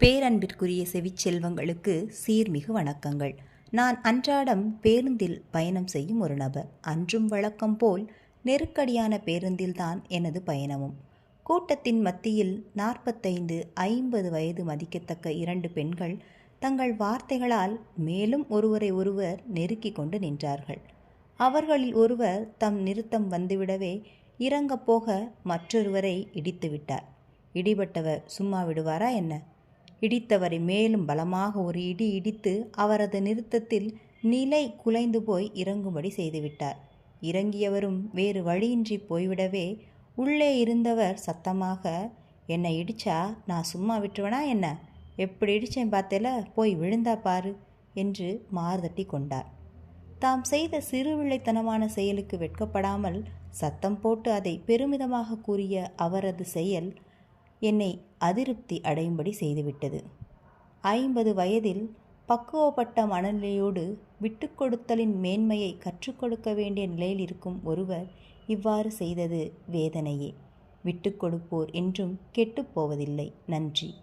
பேரன்பிற்குரிய செவிச்செல்வங்களுக்கு சீர்மிகு வணக்கங்கள். நான் அன்றாடம் பேருந்தில் பயணம் செய்யும் ஒரு நபர். அன்றும் வழக்கம் போல் நெருக்கடியான பேருந்தில்தான் எனது பயணமும். கூட்டத்தின் மத்தியில் நாற்பத்தைந்து ஐம்பது வயது மதிக்கத்தக்க இரண்டு பெண்கள் தங்கள் வார்த்தைகளால் மேலும் ஒருவரை ஒருவர் நெருக்கி கொண்டு நின்றார்கள். அவர்களில் ஒருவர் தம் நிறுத்தம் வந்துவிடவே இறங்கப் போக மற்றொருவரை இடித்துவிட்டார். இடிபட்டவர் சும்மா விடுவாரா என்ன? இடித்தவரை மேலும் பலமாக ஒரு இடி இடித்து அவரது நிறுத்தத்தில் நிலை குலைந்து போய் இறங்கும்படி செய்துவிட்டார். இறங்கியவரும் வேறு வழியின்றி போய்விடவே உள்ளே இருந்தவர் சத்தமாக என்னை இடிச்சா நான் சும்மா விட்டுருவேனா என்ன? எப்படி இடிச்சேன் பார்த்தேல? போய் விழுந்தா பாரு என்று மார்தட்டி கொண்டார். தாம் செய்த சிறுவிழைத்தனமான செயலுக்கு வெட்கப்படாமல் சத்தம் போட்டு அதை பெருமிதமாக கூறிய அவரது செயல் என்னை அதிருப்தி அடையும்படி செய்துவிட்டது. ஐம்பது வயதில் பக்குவப்பட்ட மனநிலையோடு விட்டுக்கொடுத்தலின் மேன்மையை கற்றுக் கொடுக்க வேண்டிய நிலையில் இருக்கும் ஒருவர் இவ்வாறு செய்தது வேதனையே. விட்டுக்கொடுப்போர் என்றும் கெட்டுப்போவதில்லை நன்றி.